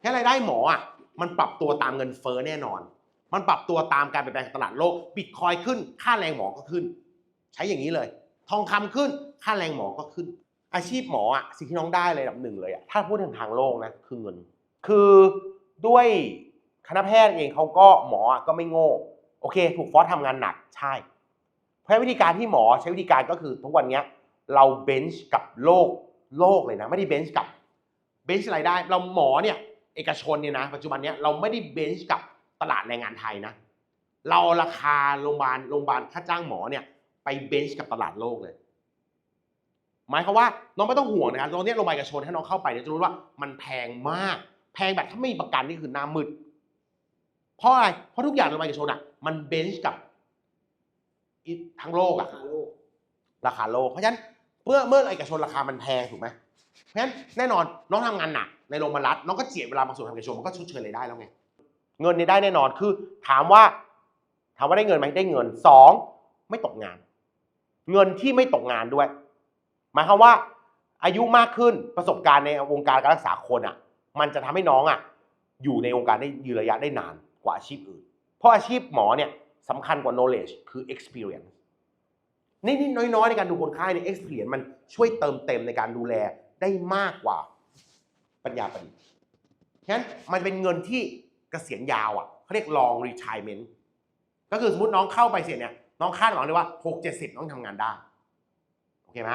แค่รายได้หมออะมันปรับตัวตามเงินเฟ้อแน่นอน มันปรับตัวตามการเปลี่ยนแปลงของตลาดโลก บิตคอยขึ้น ค่าแรงหมอก็ขึ้น ใช้อย่างนี้เลย ทองคำขึ้น ค่าแรงหมอก็ขึ้น อาชีพหมออะสิ่งที่น้องได้เลยดับหนึ่งเลยอะ ถ้าพูดถึงทางโลกนะคือเงิน คือด้วยคณะแพทย์เองเขาก็หมออะก็ไม่โง่ โอเค ถูกฟอสทำงานหนักใช่ เพราะวิธีการที่หมอใช้วิธีการก็คือทุกวันเนี้ยเราเบนช์กับโลกโลกเลยนะ ไม่ได้เบนช์กับเบนช์รายได้ เราหมอเนี่ย เอกชนเนี่ยนะปัจจุบันเนี้ยเราไม่ได้เบนช์กับตลาดแรงงานไทยนะ เราเอาราคาโรงพยาบาลโรงพยาบาลค่าจ้างหมอเนี่ยไปเบนช์กับตลาดโลกเลย หมายความว่าน้องไม่ต้องห่วงนะครับตรงเนี้ยโรงพยาบาลเอกชนถ้าน้องเข้าไปเนี่ยจะรู้ว่ามันแพงมาก แพงแบบถ้าไม่มีประกันนี่คือหน้ามืดเพราะอะไรเพราะทุกอย่างในโรงพยาบาลเอกชนอะมันเบนช์กับอีทั้งโลกราอะคาโลกราคาโลก เพราะฉะนั้นเมื่อเมื่อเอกชนราคามันแพงถูกไหม เพราะฉะนั้นแน่นอนน้องทำงานหนักในโรงพยาบาลรัฐน้องก็เจียดเวลามางสู่ทำเอกชนมันก็ชดเชยรายได้แล้วไงเงินนี่ได้แน่นอนคือถามว่า ถามว่าได้เงินไหมได้เงินสองไม่ตกงาน เงินที่ไม่ตกงานด้วย หมายความว่า อายุมากขึ้นประสบการณ์ในวงการการรักษาคนอะ มันจะทำให้น้องอะ อยู่ในวงการได้ยืนระยะได้นานกว่าอาชีพอื่น เพราะอาชีพหมอเนี่ยสำคัญกว่า knowledge คือ experience นิดๆน้อยๆ ในการดูคนไข้ใน experience มันช่วยเติมเต็มในการดูแล ได้มากกว่าปัญญาประดิษฐ์ฉะนั้นมันเป็นเงินที่เกษียณยาวอะเขาเรียก long retirement ก็คือสมมติน้องเข้าไปเสียเนี่ยน้องคาดหวังเลยว่า 6 70 น้องทำงานได้ โอเคไหม